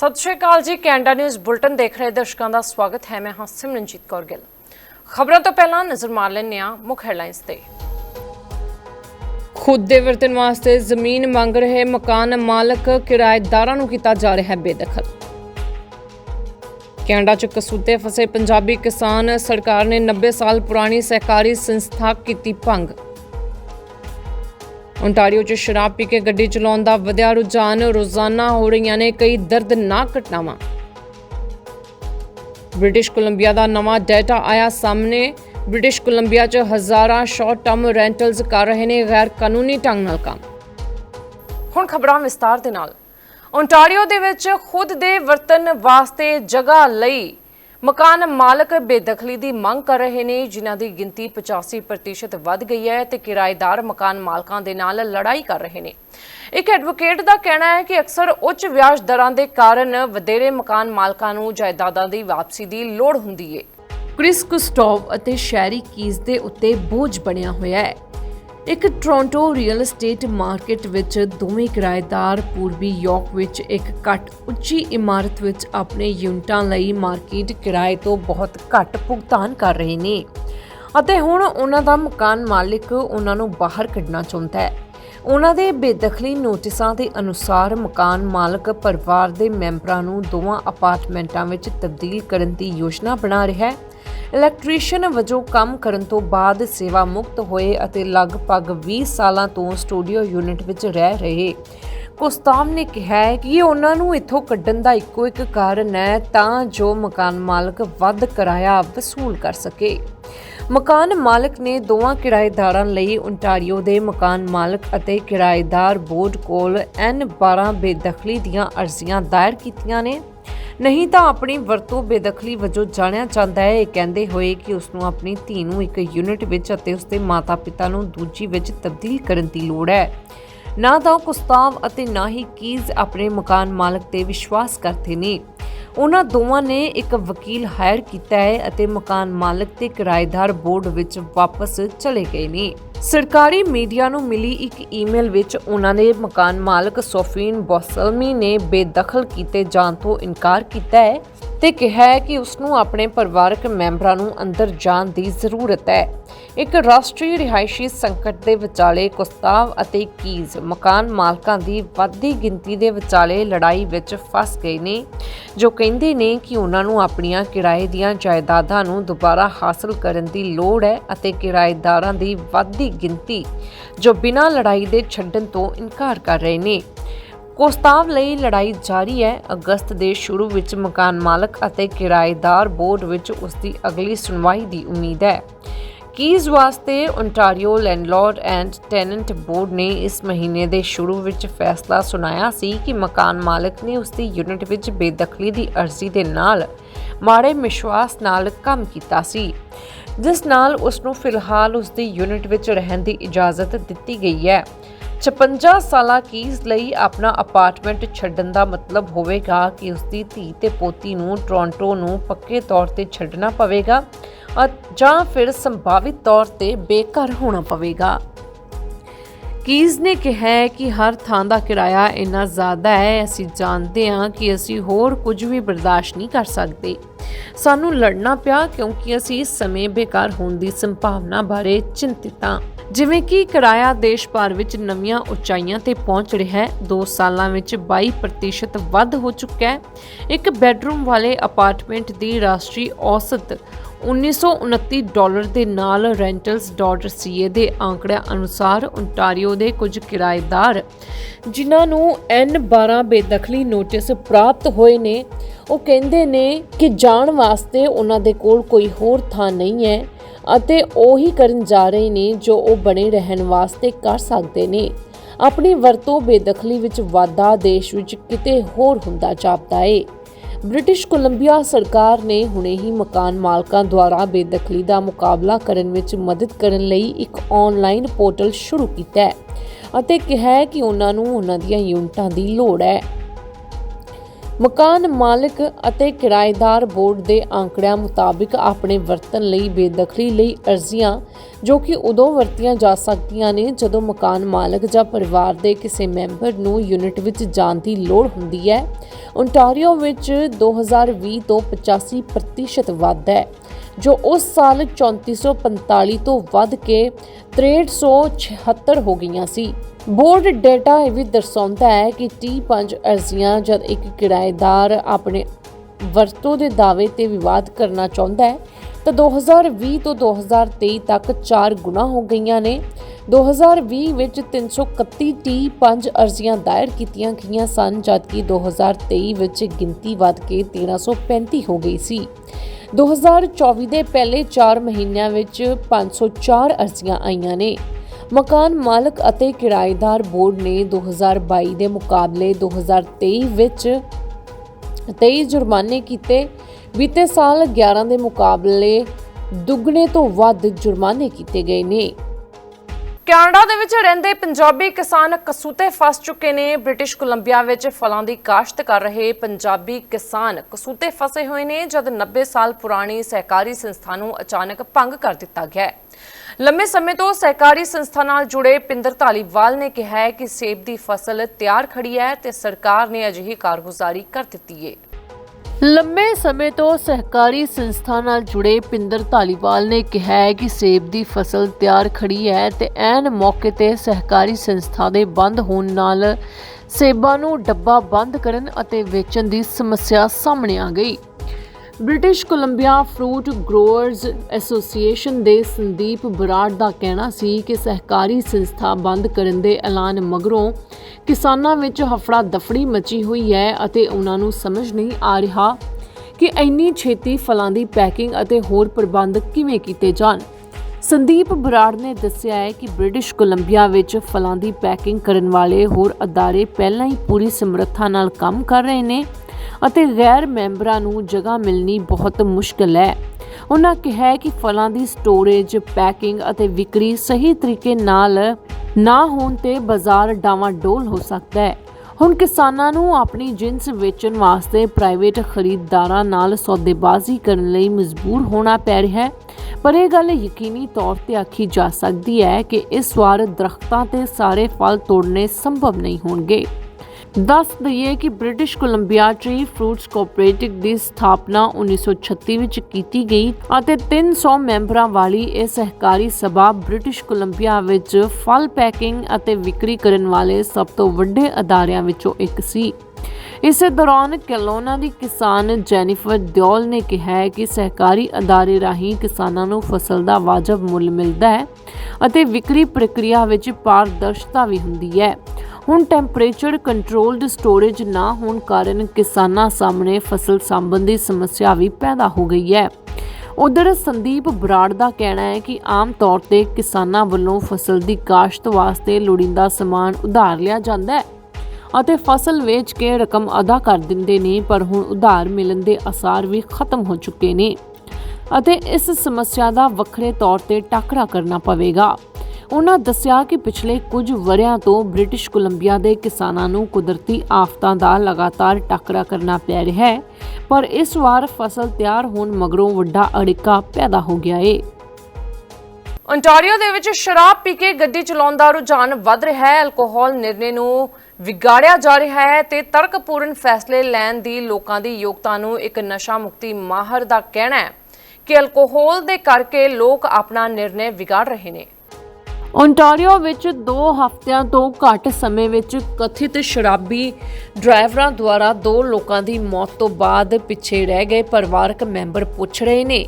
ਸਤਿ ਸ਼੍ਰੀ ਅਕਾਲ ਜੀ, Canada news bulletin ਦੇਖ ਰਹੇ ਦਰਸ਼ਕਾਂ ਦਾ ਸਵਾਗਤ ਹੈ। ਮੈਂ ਹਾਂ ਸਿਮਰਨਜੀਤ ਕੌਰ ਗਿੱਲ। ਖਬਰਾਂ ਤੋਂ ਪਹਿਲਾਂ ਨਜ਼ਰ ਮਾਰ ਲੈਂਦੇ ਹਾਂ ਮੁੱਖ ਹੈਡਲਾਈਨਸ ਤੇ। ਖੁਦ ਦੇ ਵਰਤਣ ਵਾਸਤੇ ਜ਼ਮੀਨ ਮੰਗ ਰਹੇ ਮਕਾਨ ਮਾਲਕ ਕਿਰਾਏਦਾਰਾਂ ਨੂੰ ਕੀਤਾ ਜਾ ਰਿਹਾ ਹੈ ਬੇਦਖਲ। ਕੈਨੇਡਾ ਚ ਕਸੂਤੇ ਫਸੇ ਪੰਜਾਬੀ ਕਿਸਾਨ ਸਰਕਾਰ ਨੇ 90 ਸਾਲ ਪੁਰਾਣੀ ਸਹਿਕਾਰੀ ਸੰਸਥਾ ਕੀਤੀ ਭੰਗ। ਓਨਟਾਰੀਓ 'ਚ ਸ਼ਰਾਬ ਪੀ ਕੇ ਗੱਡੀ ਚਲਾਉਣ ਦਾ ਵਧਿਆ ਰੁਝਾਨ, ਰੋਜ਼ਾਨਾ ਹੋ ਰਹੀਆਂ ਨੇ ਕਈ ਦਰਦਨਾਕ ਘਟਨਾਵਾਂ। ਬ੍ਰਿਟਿਸ਼ ਕੋਲੰਬੀਆ ਦਾ ਨਵਾਂ ਡਾਟਾ ਆਇਆ ਸਾਹਮਣੇ। ਬ੍ਰਿਟਿਸ਼ ਕੋਲੰਬੀਆ 'ਚ ਹਜ਼ਾਰਾਂ ਸ਼ਾਰਟ ਟਰਮ ਰੈਂਟਲਸ ਕਰ ਰਹੇ ਨੇ ਗੈਰ ਕਾਨੂੰਨੀ ਢੰਗ ਨਾਲ ਕੰਮ। ਹੁਣ ਖਬਰਾਂ ਵਿਸਤਾਰ ਦੇ ਨਾਲ। ਓਨਟਾਰੀਓ ਦੇ ਵਿੱਚ ਖੁਦ ਦੇ ਵਰਤਨ ਵਾਸਤੇ ਜਗ੍ਹਾ ਲਈ ਮਕਾਨ ਮਾਲਕ ਬੇਦਖਲੀ ਦੀ ਮੰਗ ਕਰ ਰਹੇ ਨੇ, ਜਿਨ੍ਹਾਂ ਦੀ ਗਿਣਤੀ 85% ਵੱਧ ਗਈ ਹੈ ਤੇ ਕਿਰਾਏਦਾਰ ਮਕਾਨ ਮਾਲਕਾਂ ਦੇ ਨਾਲ ਲੜਾਈ ਕਰ ਰਹੇ ਨੇ। ਇੱਕ ਐਡਵੋਕੇਟ ਦਾ ਕਹਿਣਾ ਹੈ ਕਿ ਅਕਸਰ ਉੱਚ ਵਿਆਜ ਦਰਾਂ ਦੇ ਕਾਰਨ ਵਧੇਰੇ ਮਕਾਨ ਮਾਲਕਾਂ ਨੂੰ ਜਾਇਦਾਦਾਂ ਦੀ ਵਾਪਸੀ ਦੀ ਲੋੜ ਹੁੰਦੀ ਹੈ ਕ੍ਰਿਸ ਕੁਸਟੋਵ ਅਤੇ ਸ਼ੈਰੀ ਕੀਜ਼ ਦੇ ਉੱਤੇ ਬੋਝ ਬਣਿਆ ਹੋਇਆ ਹੈ। ਇੱਕ ਟੋਰਾਂਟੋ ਰੀਅਲ ਏਸਟੇਟ ਮਾਰਕੀਟ ਵਿੱਚ ਦੋਵੇਂ ਕਿਰਾਏਦਾਰ ਪੂਰਬੀ ਯਾਰਕ ਵਿੱਚ ਇੱਕ ਘੱਟ ਉੱਚੀ ਇਮਾਰਤ ਵਿੱਚ ਆਪਣੇ ਯੂਨਿਟਾਂ ਲਈ ਮਾਰਕੀਟ ਕਿਰਾਏ ਤੋਂ ਬਹੁਤ ਘੱਟ ਭੁਗਤਾਨ ਕਰ ਰਹੇ ਨੇ। ਅਤੇ ਹੁਣ ਉਹਨਾਂ ਦਾ ਮਕਾਨ ਮਾਲਕ ਉਹਨਾਂ ਨੂੰ ਬਾਹਰ ਕੱਢਣਾ ਚਾਹੁੰਦਾ ਹੈ। ਉਹਨਾਂ ਦੇ ਬੇਦਖਲੀ ਨੋਟਿਸਾਂ ਦੇ ਅਨੁਸਾਰ ਮਕਾਨ ਮਾਲਕ ਪਰਿਵਾਰ ਦੇ ਮੈਂਬਰਾਂ ਨੂੰ ਦੋਵਾਂ ਅਪਾਰਟਮੈਂਟਾਂ ਵਿੱਚ ਤਬਦੀਲ ਕਰਨ ਦੀ ਯੋਜਨਾ ਬਣਾ ਰਿਹਾ ਹੈ। ਇਲੈਕਟ੍ਰੀਸ਼ੀਅਨ ਵਜੋਂ ਕੰਮ ਕਰਨ ਤੋਂ ਬਾਅਦ ਸੇਵਾ ਮੁਕਤ ਹੋਏ ਅਤੇ ਲਗਭਗ 20 ਸਾਲਾਂ ਤੋਂ ਸਟੂਡੀਓ ਯੂਨਿਟ ਵਿੱਚ ਰਹਿ ਰਹੇ। ਕੁਸਤਾਮ ਨੇ ਕਿਹਾ ਹੈ ਕਿ ਉਹਨਾਂ ਨੂੰ ਇੱਥੋਂ ਕੱਢਣ ਦਾ ਇੱਕੋ ਇੱਕ ਕਾਰਨ ਹੈ, ਤਾਂ ਜੋ ਮਕਾਨ ਮਾਲਕ ਵੱਧ ਕਿਰਾਇਆ ਵਸੂਲ ਕਰ ਸਕੇ। ਮਕਾਨ ਮਾਲਕ ਨੇ ਦੋਵਾਂ ਕਿਰਾਏਦਾਰਾਂ ਲਈ ਓਨਟਾਰੀਓ ਦੇ ਮਕਾਨ ਮਾਲਕ ਅਤੇ ਕਿਰਾਏਦਾਰ ਬੋਰਡ ਕੋਲ N12 ਬੇਦਖਲੀ ਦੀਆਂ ਅਰਜ਼ੀਆਂ ਦਾਇਰ ਕੀਤੀਆਂ ਨੇ। ਨਹੀਂ ਤਾਂ ਆਪਣੀ ਵਰਤੋਂ ਬੇਦਖਲੀ ਵਜੋਂ ਜਾਣਿਆ ਜਾਂਦਾ ਹੈ। ਇਹ ਕਹਿੰਦੇ ਹੋਏ ਕਿ ਉਸ ਨੂੰ ਆਪਣੀ ਧੀ ਨੂੰ ਇੱਕ ਯੂਨਿਟ ਵਿੱਚ ਅਤੇ ਉਸਦੇ ਮਾਤਾ-ਪਿਤਾ ਨੂੰ ਦੂਜੀ ਵਿੱਚ ਤਬਦੀਲ ਕਰਨ ਦੀ ਲੋੜ ਹੈ। ਨਾ ਤਾਂ ਕੁਸਤਾਵ ਅਤੇ ਨਾ ਹੀ ਕੀਜ਼ ਆਪਣੇ ਮਕਾਨ ਮਾਲਕ ਤੇ ਵਿਸ਼ਵਾਸ ਕਰਦੇ ਨੇ। ਉਹਨਾਂ ਦੋਵਾਂ ਨੇ ਇੱਕ ਵਕੀਲ ਹਾਇਰ ਕੀਤਾ ਹੈ ਅਤੇ ਮਕਾਨ ਮਾਲਕ ਤੇ ਕਿਰਾਏਦਾਰ ਬੋਰਡ ਵਿੱਚ ਵਾਪਸ ਚਲੇ ਗਏ ਨੇ। ਸਰਕਾਰੀ ਮੀਡੀਆ ਨੂੰ ਮਿਲੀ ਇੱਕ ਈਮੇਲ ਵਿੱਚ ਉਹਨਾਂ ਨੇ ਮਕਾਨ ਮਾਲਕ ਸੋਫੀਨ ਬੋਸਲਮੀ ਨੇ ਬੇਦਖਲ ਕੀਤੇ ਜਾਣ ਤੋਂ ਇਨਕਾਰ ਕੀਤਾ ਹੈ। ਤੇ ਕਿਹਾ ਹੈ ਕਿ ਉਸ ਨੂੰ ਆਪਣੇ ਪਰਿਵਾਰਕ ਮੈਂਬਰਾਂ ਨੂੰ ਅੰਦਰ ਜਾਣ ਦੀ ਜ਼ਰੂਰਤ ਹੈ। ਇੱਕ ਰਾਸ਼ਟਰੀ ਰਿਹਾਇਸ਼ੀ ਸੰਕਟ ਦੇ ਵਿਚਾਲੇ ਕੁਸਤਾਵ ਅਤੇ ਕੀਜ਼ ਮਕਾਨ ਮਾਲਕਾਂ ਦੀ ਵੱਧਦੀ ਗਿਣਤੀ ਦੇ ਵਿਚਾਲੇ ਲੜਾਈ ਵਿੱਚ ਫਸ ਗਏ ਨੇ, ਜੋ ਕਹਿੰਦੇ ਨੇ ਕਿ ਉਹਨਾਂ ਨੂੰ ਆਪਣੀਆਂ ਕਿਰਾਏ ਦੀਆਂ ਜਾਇਦਾਦਾਂ ਨੂੰ ਦੁਬਾਰਾ ਹਾਸਲ ਕਰਨ ਦੀ ਲੋੜ ਹੈ ਅਤੇ ਕਿਰਾਏਦਾਰਾਂ ਦੀ ਵੱਧਦੀ ਗਿਣਤੀ ਜੋ ਬਿਨਾਂ ਲੜਾਈ ਦੇ ਛੱਡਣ ਤੋਂ ਇਨਕਾਰ ਕਰ ਰਹੇ ਨੇ। ਕੋਸਤਾਵ ਲਈ ਲੜਾਈ ਜਾਰੀ ਹੈ। ਅਗਸਤ ਦੇ ਸ਼ੁਰੂ ਵਿੱਚ ਮਕਾਨ ਮਾਲਕ ਅਤੇ ਕਿਰਾਏਦਾਰ ਬੋਰਡ ਵਿੱਚ ਉਸ ਦੀ ਅਗਲੀ ਸੁਣਵਾਈ ਦੀ ਉਮੀਦ ਹੈ। ਕੀਜ਼ ਵਾਸਤੇ Ontario landlord and tenant board ਨੇ ਇਸ ਮਹੀਨੇ ਦੇ ਸ਼ੁਰੂ ਵਿੱਚ ਫੈਸਲਾ ਸੁਣਾਇਆ ਸੀ ਕਿ ਮਕਾਨ ਮਾਲਕ ਨੇ ਉਸ ਦੀ ਯੂਨਿਟ ਵਿੱਚ ਬੇਦਖਲੀ ਦੀ ਅਰਜ਼ੀ ਦੇ ਨਾਲ ਮਾੜੇ ਵਿਸ਼ਵਾਸ ਨਾਲ ਕੰਮ ਕੀਤਾ ਸੀ। ਜਿਸ ਨਾਲ ਉਸ ਨੂੰ ਫਿਲਹਾਲ ਉਸ ਦੀ ਯੂਨਿਟ ਵਿੱਚ ਰਹਿਣ ਦੀ ਇਜਾਜ਼ਤ ਦਿੱਤੀ ਗਈ ਹੈ। 56 ਸਾਲਾ ਕੀਜ਼ ਲਈ ਆਪਣਾ ਅਪਾਰਟਮੈਂਟ ਛੱਡਣ ਦਾ ਮਤਲਬ ਹੋਵੇਗਾ? ਕਿ ਉਸ ਦੀ ਧੀ ਤੇ ਪੋਤੀ ਨੂੰ ਟੋਰਾਂਟੋ ਨੂੰ ਪੱਕੇ ਤੌਰ ਤੇ ਛੱਡਣਾ ਪਵੇਗਾ? ਜਾਂ ਫਿਰ ਸੰਭਾਵਿਤ ਤੌਰ ਤੇ ਬੇਘਰ ਹੋਣਾ ਪਵੇਗਾ? ਕੀਜ਼ ਨੇ ਕਿਹਾ ਹੈ ਕਿ ਹਰ ਥਾਂ ਦਾ ਕਿਰਾਇਆ ਇੰਨਾ ਜ਼ਿਆਦਾ ਹੈ, ਅਸੀਂ ਜਾਣਦੇ ਹਾਂ ਕਿ ਅਸੀਂ ਹੋਰ ਕੁਝ ਵੀ ਬਰਦਾਸ਼ਤ ਨਹੀਂ ਕਰ ਸਕਦੇ। ਸਾਨੂੰ ਲੜਨਾ ਪਿਆ ਕਿਉਂਕਿ ਅਸੀਂ ਇਸ ਸਮੇਂ ਬੇਕਾਰ ਹੋਣ ਦੀ ਸੰਭਾਵਨਾ ਬਾਰੇ ਚਿੰਤਿਤ ਹਾਂ। ਜਿਵੇਂ ਕਿ ਕਿਰਾਇਆ ਦੇਸ਼ ਭਰ ਵਿੱਚ ਨਵੀਆਂ ਉਚਾਈਆਂ ਤੇ ਪਹੁੰਚ ਰਿਹਾ ਹੈ 2 ਸਾਲਾਂ ਵਿੱਚ 22% ਵੱਧ ਹੋ ਚੁੱਕਾ ਹੈ। ਇੱਕ ਬੈੱਡਰੂਮ ਵਾਲੇ ਅਪਾਰਟਮੈਂਟ ਦੀ ਰਾਸ਼ਟਰੀ ਔਸਤ 1929 ਡਾਲਰ ਦੇ ਨਾਲ rentals.ca ਦੇ ਆંકੜਿਆਂ ਅਨੁਸਾਰ ਓਨਟਾਰੀਓ ਦੇ ਕੁਝ ਕਿਰਾਏਦਾਰ, ਜਿਨ੍ਹਾਂ ਨੂੰ N12 ਬੇਦਖਲੀ ਨੋਟਿਸ ਪ੍ਰਾਪਤ ਹੋਏ ਨੇ, ਉਹ ਕਹਿੰਦੇ ਨੇ ਕਿ ਜਾਣ ਵਾਸਤੇ ਉਹਨਾਂ ਦੇ ਕੋਲ ਕੋਈ ਹੋਰ ਥਾਂ ਨਹੀਂ ਹੈ। ਅਤੇ ਉਹੀ ਕਰਨ ਜਾ ਰਹੇ ਨੇ ਜੋ ਉਹ ਬਣੇ ਰਹਿਣ ਵਾਸਤੇ ਕਰ ਸਕਦੇ ਨੇ। ਆਪਣੀ ਵਰਤੋਂ ਬੇਦਖਲੀ ਵਿੱਚ ਵਾਧਾ ਦੇਸ਼ ਵਿੱਚ ਕਿਤੇ ਹੋਰ ਹੁੰਦਾ ਜਾਪਦਾ ਏ। ਬ੍ਰਿਟਿਸ਼ ਕੋਲੰਬੀਆ ਸਰਕਾਰ ਨੇ ਹੁਣੇ ਹੀ ਮਕਾਨ ਮਾਲਕਾਂ ਦੁਆਰਾ ਬੇਦਖਲੀ ਦਾ ਮੁਕਾਬਲਾ ਕਰਨ ਵਿੱਚ ਮਦਦ ਕਰਨ ਲਈ ਇੱਕ ਆਨਲਾਈਨ ਪੋਰਟਲ ਸ਼ੁਰੂ ਕੀਤਾ ਹੈ ਅਤੇ ਕਿਹਾ ਹੈ ਕਿ ਉਹਨਾਂ ਨੂੰ ਉਹਨਾਂ ਦੀਆਂ ਯੂਨਿਟਾਂ ਦੀ ਲੋੜ ਹੈ। ਮਕਾਨ ਮਾਲਕ ਅਤੇ ਕਿਰਾਏਦਾਰ ਬੋਰਡ ਦੇ ਅੰਕੜਿਆਂ ਮੁਤਾਬਿਕ ਆਪਣੇ ਵਰਤਨ ਲਈ ਬੇਦਖਲੀ ਲਈ ਅਰਜ਼ੀਆਂ, ਜੋ ਕਿ ਉਦੋਂ ਵਰਤੀਆਂ ਜਾ ਸਕਦੀਆਂ ਨੇ ਜਦੋਂ ਮਕਾਨ ਮਾਲਕ ਜਾਂ ਪਰਿਵਾਰ ਦੇ ਕਿਸੇ ਮੈਂਬਰ ਨੂੰ ਯੂਨਿਟ ਵਿੱਚ ਜਾਣ ਦੀ ਲੋੜ ਹੁੰਦੀ ਹੈ। ਓਨਟਾਰੀਓ ਵਿੱਚ 2020 ਤੋਂ 85% ਵੱਧ ਹੈ। ਜੋ ਉਸ ਸਾਲ 3445 ਤੋਂ ਵੱਧ ਕੇ 6376 ਹੋ ਗਈਆਂ ਸੀ। ਬੋਰਡ ਡੇਟਾ ਇਹ ਵੀ ਦਰਸਾਉਂਦਾ ਹੈ ਕਿ 35 ਅਰਜ਼ੀਆਂ ਜਦ ਇੱਕ ਕਿਰਾਏਦਾਰ ਆਪਣੇ ਵਰਤੋਂ ਦੇ ਦਾਅਵੇ ਤੇ ਵਿਵਾਦ ਕਰਨਾ ਚਾਹੁੰਦਾ ਹੈ ਤਾਂ 2020 ਤੋਂ 2023 ਤੱਕ 4 ਗੁਣਾ ਹੋ ਗਈਆਂ ਨੇ। 2020 ਵਿੱਚ 331 ਟੀ 5 ਅਰਜ਼ੀਆਂ ਦਾਇਰ ਕੀਤੀਆਂ ਗਈਆਂ ਸਨ, ਜਦਕਿ 2023 ਵਿੱਚ ਗਿਣਤੀ ਵੱਧ ਕੇ 1335 ਹੋ ਗਈ ਸੀ। 2024 ਦੇ ਪਹਿਲੇ 4 ਮਹੀਨਿਆਂ ਵਿੱਚ 504 ਅਰਜ਼ੀਆਂ ਆਈਆਂ ਨੇ। ਮਕਾਨ ਮਾਲਕ ਅਤੇ ਕਿਰਾਏਦਾਰ ਬੋਰਡ ਨੇ 2022 ਦੇ ਮੁਕਾਬਲੇ 2023 ਵਿੱਚ 23 ਜੁਰਮਾਨੇ ਕੀਤੇ। ਬੀਤੇ ਸਾਲ 11 ਦੇ ਮੁਕਾਬਲੇ ਦੁੱਗਣੇ ਤੋਂ ਵੱਧ ਜੁਰਮਾਨੇ ਕੀਤੇ ਗਏ ਨੇ। ਕੈਨੇਡਾ ਦੇ ਵਿੱਚ ਰਹਿੰਦੇ ਪੰਜਾਬੀ ਕਿਸਾਨ ਕਸੂਤੇ ਫਸ ਚੁੱਕੇ ਨੇ। ਬ੍ਰਿਟਿਸ਼ ਕੋਲੰਬੀਆ ਵਿੱਚ ਫਲਾਂ ਦੀ ਕਾਸ਼ਤ ਕਰ ਰਹੇ ਪੰਜਾਬੀ ਕਿਸਾਨ ਕਸੂਤੇ ਫਸੇ ਹੋਏ ਨੇ, ਜਦ 90 ਸਾਲ ਪੁਰਾਣੀ ਸਹਿਕਾਰੀ ਸੰਸਥਾ ਨੂੰ ਅਚਾਨਕ ਭੰਗ ਕਰ ਦਿੱਤਾ ਗਿਆ ਹੈ। ਲੰਮੇ ਸਮੇਂ ਤੋਂ ਸਹਿਕਾਰੀ ਸੰਸਥਾ ਨਾਲ ਜੁੜੇ ਪਿੰਦਰ ਧਾਲੀਵਾਲ ਨੇ ਕਿਹਾ ਹੈ ਕਿ ਸੇਬ ਦੀ ਫਸਲ ਤਿਆਰ ਖੜੀ ਹੈ ਤੇ ਸਰਕਾਰ ਨੇ ਅਜਿਹੀ ਕਾਰਗੁਜ਼ਾਰੀ ਕਰ ਦਿੱਤੀ ਹੈ ਲੰਮੇ ਸਮੇਂ ਤੋਂ ਸਹਿਕਾਰੀ ਸੰਸਥਾ ਨਾਲ ਜੁੜੇ ਪਿੰਦਰ ਧਾਲੀਵਾਲ ਨੇ ਕਿਹਾ ਹੈ ਕਿ ਸੇਬ ਦੀ ਫਸਲ ਤਿਆਰ ਖੜੀ ਹੈ ਤੇ ਐਨ ਮੌਕੇ ਤੇ ਸਹਿਕਾਰੀ ਸੰਸਥਾ ਦੇ ਬੰਦ ਹੋਣ ਨਾਲ ਸੇਬਾਂ ਨੂੰ ਡੱਬਾ ਬੰਦ ਕਰਨ ਅਤੇ ਵੇਚਣ ਦੀ ਸਮੱਸਿਆ ਸਾਹਮਣੇ ਆ ਗਈ। British Columbia fruit growers association ਦੇ ਸੰਦੀਪ ਬਰਾੜ ਦਾ ਕਹਿਣਾ ਸੀ ਕਿ ਸਹਿਕਾਰੀ ਸੰਸਥਾ ਬੰਦ ਕਰਨ ਦੇ ਐਲਾਨ ਮਗਰੋਂ ਕਿਸਾਨਾਂ ਵਿੱਚ ਹਫੜਾ ਦਫੜੀ ਮਚੀ ਹੋਈ ਹੈ ਅਤੇ ਉਹਨਾਂ ਨੂੰ ਸਮਝ ਨਹੀਂ ਆ ਰਿਹਾ ਕਿ ਇੰਨੀ ਛੇਤੀ ਫਲਾਂ ਦੀ ਪੈਕਿੰਗ ਅਤੇ ਹੋਰ ਪ੍ਰਬੰਧ ਕਿਵੇਂ ਕੀਤੇ ਜਾਣ। ਸੰਦੀਪ ਬਰਾੜ ਨੇ ਦੱਸਿਆ ਹੈ ਕਿ ਬ੍ਰਿਟਿਸ਼ ਕੋਲੰਬੀਆ ਵਿੱਚ ਫਲਾਂ ਦੀ ਪੈਕਿੰਗ ਕਰਨ ਵਾਲੇ ਹੋਰ ਅਦਾਰੇ ਪਹਿਲਾਂ ਹੀ ਪੂਰੀ ਸਮਰੱਥਾ ਨਾਲ ਕੰਮ ਕਰ ਰਹੇ ਨੇ ਅਤੇ ਗੈਰ ਮੈਂਬਰਾਂ ਨੂੰ ਜਗ੍ਹਾ ਮਿਲਣੀ ਬਹੁਤ ਮੁਸ਼ਕਲ ਹੈ। ਉਹਨਾਂ ਕਿਹਾ ਕਿ ਫਲਾਂ ਦੀ ਸਟੋਰੇਜ ਪੈਕਿੰਗ ਅਤੇ ਵਿਕਰੀ ਸਹੀ ਤਰੀਕੇ ਨਾਲ ਨਾ ਹੋਣ ਤੇ ਬਾਜ਼ਾਰ ਡਾਵਾਂਡੋਲ ਹੋ ਸਕਦਾ ਹੈ। ਹੁਣ ਕਿਸਾਨਾਂ ਨੂੰ ਆਪਣੀ ਜਿੰਸ ਵੇਚਣ ਵਾਸਤੇ ਪ੍ਰਾਈਵੇਟ ਖਰੀਦਦਾਰਾਂ ਨਾਲ ਸੌਦੇਬਾਜ਼ੀ ਕਰਨ ਲਈ ਮਜਬੂਰ ਹੋਣਾ ਪੈ ਰਿਹਾ ਹੈ। ਪਰ ਇਹ ਗੱਲ ਯਕੀਨੀ ਤੌਰ ਤੇ ਆਖੀ ਜਾ ਸਕਦੀ ਹੈ ਕਿ ਇਸ ਵਾਰ ਦਰਖਤਾਂ ਤੇ ਸਾਰੇ ਫਲ ਤੋੜਨੇ ਸੰਭਵ ਨਹੀਂ ਹੋਣਗੇ। ਦੱਸ ਦਈਏ ਕਿ British Columbia tree fruits cooperative ਦੀ ਸਥਾਪਨਾ 1936 ਵਿੱਚ ਕੀਤੀ ਗਈ ਅਤੇ 300 ਮੈਂਬਰਾਂ ਵਾਲੀ ਇਹ ਸਹਿਕਾਰੀ ਸਭਾ ਬ੍ਰਿਟਿਸ਼ ਕੋਲੰਬੀਆ ਵਿੱਚ ਫਲ ਪੈਕਿੰਗ ਅਤੇ ਵਿਕਰੀ ਕਰਨ ਵਾਲੇ ਸਭ ਤੋਂ ਵੱਡੇ ਅਦਾਰਿਆਂ ਵਿੱਚੋਂ ਇੱਕ ਸੀ। ਇਸੇ ਦੌਰਾਨ ਕੈਲੋਨਾ ਦੀ ਕਿਸਾਨ ਜੈਨੀਫਰ ਦਿਓਲ ਨੇ ਕਿਹਾ ਹੈ ਕਿ ਸਹਿਕਾਰੀ ਅਦਾਰੇ ਰਾਹੀਂ ਕਿਸਾਨਾਂ ਨੂੰ ਫਸਲ ਦਾ ਵਾਜਬ ਮੁੱਲ ਮਿਲਦਾ ਹੈ ਅਤੇ ਵਿਕਰੀ ਪ੍ਰਕਿਰਿਆ ਵਿੱਚ ਪਾਰਦਰਸ਼ਤਾ ਵੀ ਹੁੰਦੀ ਹੈ। ਹੁਣ ਟੈਂਪਰੇਚਰ ਕੰਟਰੋਲਡ ਸਟੋਰੇਜ ਨਾ ਹੋਣ ਕਾਰਨ ਕਿਸਾਨਾਂ ਸਾਹਮਣੇ ਫਸਲ ਸੰਬੰਧੀ ਸਮੱਸਿਆ ਵੀ ਪੈਦਾ ਹੋ ਗਈ ਹੈ। ਉਧਰ ਸੰਦੀਪ ਬਰਾੜ ਦਾ ਕਹਿਣਾ ਹੈ ਕਿ ਆਮ ਤੌਰ ਤੇ ਕਿਸਾਨਾਂ ਵੱਲੋਂ ਫਸਲ ਦੀ ਕਾਸ਼ਤ ਵਾਸਤੇ ਲੋੜੀਂਦਾ ਸਮਾਨ ਉਧਾਰ ਲਿਆ ਜਾਂਦਾ ਹੈ ਅਤੇ ਫਸਲ ਵੇਚ ਕੇ ਰਕਮ ਅਦਾ ਕਰ ਦਿੰਦੇ ਨੇ, ਪਰ ਹੁਣ ਉਧਾਰ ਮਿਲਣ ਦੇ ਅਸਾਰ ਵੀ ਖਤਮ ਹੋ ਚੁੱਕੇ ਨੇ ਅਤੇ ਇਸ ਸਮੱਸਿਆ ਦਾ ਵੱਖਰੇ ਤੌਰ ਤੇ ਟਾਕਰਾ ਕਰਨਾ ਪਵੇਗਾ। ਉਹਨਾਂ ਦੱਸਿਆ ਕਿ ਪਿਛਲੇ ਕੁਝ ਵਰਿਆਂ ਤੋਂ ਬ੍ਰਿਟਿਸ਼ ਕੋਲੰਬੀਆ ਦੇ ਕਿਸਾਨਾਂ ਨੂੰ ਕੁਦਰਤੀ ਆਫਤਾਂ ਦਾ ਲਗਾਤਾਰ ਟਾਕਰਾ ਕਰਨਾ ਪੈ ਰਿਹਾ ਹੈ, ਪਰ ਇਸ ਵਾਰ ਫਸਲ ਤਿਆਰ ਹੋਣ ਮਗਰੋਂ ਵੱਡਾ ਅੜਿੱਕਾ ਪੈਦਾ ਹੋ ਗਿਆ ਏ। ਓਨਟਾਰੀਓ ਦੇ ਵਿੱਚ ਸ਼ਰਾਬ ਪੀ ਕੇ ਗੱਡੀ ਚਲਾਉਣ ਦਾ ਰੁਝਾਨ ਵੱਧ ਰਿਹਾ ਹੈ। ਅਲਕੋਹਲ ਨਿਰਣੇ ਨੂੰ ਵਿਗਾੜਿਆ ਜਾ ਰਿਹਾ ਹੈ ਤੇ ਤਰਕਪੂਰਨ ਫੈਸਲੇ ਲੈਣ ਦੀ ਲੋਕਾਂ ਦੀ ਯੋਗਤਾ ਨੂੰ ਇੱਕ ਨਸ਼ਾ ਮੁਕਤੀ ਮਾਹਰ ਦਾ ਕਹਿਣਾ ਹੈ ਕਿ ਅਲਕੋਹਲ ਦੇ ਕਰਕੇ ਲੋਕ ਆਪਣਾ ਨਿਰਣੇ ਵਿਗਾੜ ਰਹੇ ਨੇ। ਓਨਟਾਰੀਓ ਵਿੱਚ 2 ਹਫ਼ਤਿਆਂ ਤੋਂ ਘੱਟ ਸਮੇਂ ਵਿੱਚ ਕਥਿਤ ਸ਼ਰਾਬੀ ਡਰਾਈਵਰਾਂ ਦੁਆਰਾ ਦੋ ਲੋਕਾਂ ਦੀ ਮੌਤ ਤੋਂ ਬਾਅਦ ਪਿੱਛੇ ਰਹਿ ਗਏ ਪਰਿਵਾਰਕ ਮੈਂਬਰ ਪੁੱਛ ਰਹੇ ਨੇ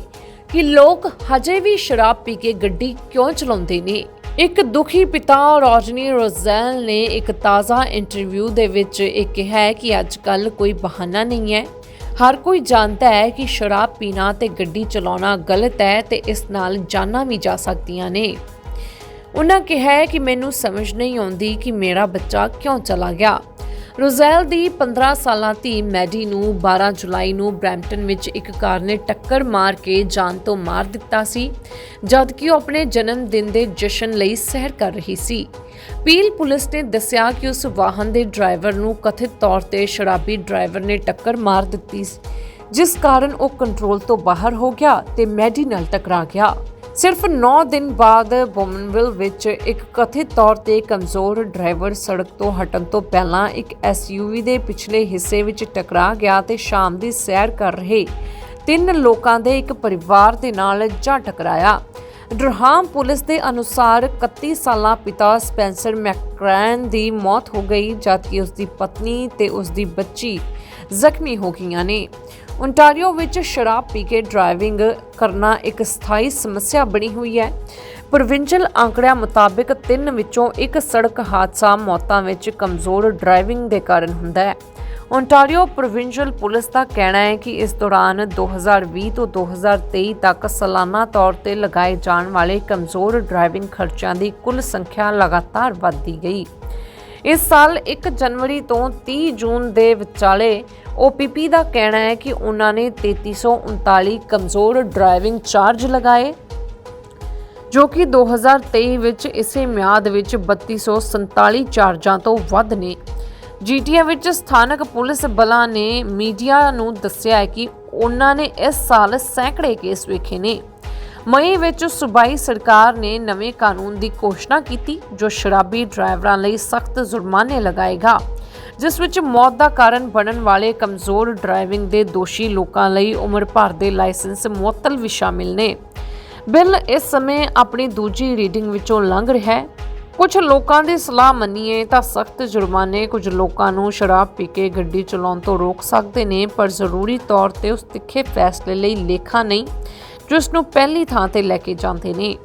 ਕਿ ਲੋਕ ਹਜੇ ਵੀ ਸ਼ਰਾਬ ਪੀ ਕੇ ਗੱਡੀ ਕਿਉਂ ਚਲਾਉਂਦੇ ਨੇ? ਇੱਕ ਦੁਖੀ ਪਿਤਾ ਰੋਜਨੀ ਰੋਜ਼ੈਲ ਨੇ ਇੱਕ ਤਾਜ਼ਾ ਇੰਟਰਵਿਊ ਦੇ ਵਿੱਚ ਇਹ ਕਿਹਾ ਹੈ ਕਿ ਅੱਜ ਕੱਲ ਕੋਈ ਬਹਾਨਾ ਨਹੀਂ ਹੈ। ਹਰ ਕੋਈ ਜਾਣਦਾ ਹੈ ਕਿ ਸ਼ਰਾਬ ਪੀਣਾ ਤੇ ਗੱਡੀ ਚਲਾਉਣਾ ਗਲਤ ਹੈ ਤੇ ਇਸ ਨਾਲ ਜਾਨਾਂ ਵੀ ਜਾ ਸਕਦੀਆਂ ਨੇ। ਉਹਨਾਂ ਕਿਹਾ ਹੈ ਕਿ ਮੈਨੂੰ ਸਮਝ ਨਹੀਂ ਆਉਂਦੀ ਕਿ ਮੇਰਾ ਬੱਚਾ ਕਿਉਂ ਚਲਾ ਗਿਆ। ਰੋਜ਼ੈਲ ਦੀ 15 ਸਾਲਾਂ ਧੀ ਮੈਡੀ ਨੂੰ 12 ਜੁਲਾਈ ਨੂੰ ਬਰੈਂਪਟਨ ਵਿੱਚ ਇੱਕ ਕਾਰ ਨੇ ਟੱਕਰ ਮਾਰ ਕੇ ਜਾਨ ਤੋਂ ਮਾਰ ਦਿੱਤਾ ਸੀ ਜਦਕਿ ਉਹ ਆਪਣੇ ਜਨਮ ਦਿਨ ਦੇ ਜਸ਼ਨ ਲਈ ਸੈਰ ਕਰ ਰਹੀ ਸੀ। ਪੀਲ ਪੁਲਿਸ ਨੇ ਦੱਸਿਆ ਕਿ ਉਸ ਵਾਹਨ ਦੇ ਡਰਾਈਵਰ ਨੂੰ ਕਥਿਤ ਤੌਰ ਤੇ ਸ਼ਰਾਬੀ ਡਰਾਈਵਰ ਨੇ ਟੱਕਰ ਮਾਰ ਦਿੱਤੀ ਸੀ, ਜਿਸ ਕਾਰਨ ਉਹ ਕੰਟਰੋਲ ਤੋਂ ਬਾਹਰ ਹੋ ਗਿਆ ਤੇ ਮੈਡੀ ਨਾਲ ਟਕਰਾ ਗਿਆ। ਸਿਰਫ 9 ਦਿਨ ਬਾਅਦ ਬੋਮਨਵਿਲ ਵਿੱਚ ਇੱਕ ਕਥਿਤ ਤੌਰ ਤੇ ਕਮਜ਼ੋਰ ਡਰਾਈਵਰ ਸੜਕ ਤੋਂ ਹਟਣ ਤੋਂ ਪਹਿਲਾਂ ਇੱਕ ਐਸਯੂਵੀ ਦੇ ਪਿਛਲੇ ਹਿੱਸੇ ਵਿੱਚ ਟਕਰਾ ਗਿਆ ਤੇ ਸ਼ਾਮ ਦੀ ਸੈਰ ਕਰ ਰਹੇ ਤਿੰਨ ਲੋਕਾਂ ਦੇ ਇੱਕ ਪਰਿਵਾਰ ਦੇ ਨਾਲ ਜਾ ਟਕਰਾਇਆ। ਡਰਹਾਮ ਪੁਲਿਸ ਦੇ ਅਨੁਸਾਰ 31 ਸਾਲਾ ਪਿਤਾ ਸਪੈਂਸਰ ਮੈਕਰੈਨ ਦੀ ਮੌਤ ਹੋ ਗਈ, ਜਦਕਿ ਉਸ ਦੀ ਪਤਨੀ ਤੇ ਉਸ ਦੀ ਬੱਚੀ ਜ਼ਖਮੀ ਹੋ ਗਈਆਂ ਨੇ। ਓਨਟਾਰੀਓ ਵਿੱਚ ਸ਼ਰਾਬ ਪੀ ਕੇ ਡਰਾਈਵਿੰਗ ਕਰਨਾ ਇੱਕ ਸਥਾਈ ਸਮੱਸਿਆ ਬਣੀ ਹੋਈ ਹੈ। ਪ੍ਰੋਵਿੰਸ਼ੀਅਲ ਆંકੜਿਆਂ ਮੁਤਾਬਕ ਤਿੰਨ ਵਿੱਚੋਂ ਇੱਕ ਸੜਕ ਹਾਦਸਾ ਮੌਤਾਂ ਵਿੱਚ ਕਮਜ਼ੋਰ ਡਰਾਈਵਿੰਗ ਦੇ ਕਾਰਨ ਹੁੰਦਾ ਹੈ। ਓਨਟਾਰੀਓ ਪ੍ਰੋਵਿੰਸ਼ੀਅਲ ਪੁਲਿਸ ਦਾ ਕਹਿਣਾ ਹੈ ਕਿ ਇਸ ਦੌਰਾਨ 2020 ਤੋਂ 2023 ਤੱਕ ਸਾਲਾਨਾ ਤੌਰ ਤੇ ਲਗਾਏ ਜਾਣ ਵਾਲੇ ਕਮਜ਼ੋਰ ਡਰਾਈਵਿੰਗ ਖਰਚਿਆਂ ਦੀ ਕੁੱਲ ਸੰਖਿਆ ਲਗਾਤਾਰ ਵਧਦੀ ਗਈ। ਇਸ ਸਾਲ 1 ਜਨਵਰੀ ਤੋਂ 30 ਜੂਨ ਦੇ ਵਿਚਾਲੇ OPP ਦਾ ਕਹਿਣਾ ਹੈ ਕਿ ਉਹਨਾਂ ਨੇ 3339 ਕਮਜ਼ੋਰ ਡਰਾਈਵਿੰਗ ਚਾਰਜ ਲਗਾਏ, ਜੋ ਕਿ 2023 ਵਿੱਚ ਇਸੇ ਮਿਆਦ ਵਿੱਚ 3247 ਚਾਰਜਾਂ ਤੋਂ ਵੱਧ ਨੇ। ਜੀਟੀਏ ਵਿੱਚ ਸਥਾਨਕ ਪੁਲਿਸ ਬਲਾਂ ਨੇ ਮੀਡੀਆ ਨੂੰ ਦੱਸਿਆ ਹੈ ਕਿ ਉਹਨਾਂ ਨੇ ਇਸ ਸਾਲ ਸੈਂਕੜੇ ਕੇਸ ਵੇਖੇ ਨੇ। ਮਈ ਵਿੱਚ ਸੂਬਾਈ ਸਰਕਾਰ ਨੇ ਨਵੇਂ ਕਾਨੂੰਨ ਦੀ ਘੋਸ਼ਣਾ ਕੀਤੀ, ਜੋ ਸ਼ਰਾਬੀ ਡਰਾਈਵਰਾਂ ਲਈ ਸਖਤ ਜੁਰਮਾਨੇ ਲਗਾਏਗਾ, ਜਿਸ ਵਿੱਚ ਮੌਤ ਦਾ ਕਾਰਨ ਬਣਨ ਵਾਲੇ ਕਮਜ਼ੋਰ ਡਰਾਈਵਿੰਗ ਦੇ ਦੋਸ਼ੀ ਲੋਕਾਂ ਲਈ ਉਮਰ ਭਰ ਦੇ ਲਾਇਸੈਂਸ ਮੁਅੱਤਲ ਵੀ ਸ਼ਾਮਿਲ ਨੇ। ਬਿੱਲ ਇਸ ਸਮੇਂ ਆਪਣੀ ਦੂਜੀ ਰੀਡਿੰਗ ਵਿੱਚੋਂ ਲੰਘ ਰਿਹਾ ਹੈ। ਕੁਝ ਲੋਕਾਂ ਦੀ ਸਲਾਹ ਮੰਨੀਏ ਤਾਂ ਸਖਤ ਜੁਰਮਾਨੇ ਕੁਝ ਲੋਕਾਂ ਨੂੰ ਸ਼ਰਾਬ ਪੀ ਕੇ ਗੱਡੀ ਚਲਾਉਣ ਤੋਂ ਰੋਕ ਸਕਦੇ ਨੇ, ਪਰ ਜ਼ਰੂਰੀ ਤੌਰ ਤੇ ਉਸ ਤਿੱਖੇ ਫੈਸਲੇ ਲਈ ਲੇਖਾ ਨਹੀਂ। ਜੋ ਨੂੰ ਪਹਿਲੀ ਥਾਂ ਤੇ ਲੈ ਕੇ ਜਾਂਦੇ ਨੇ।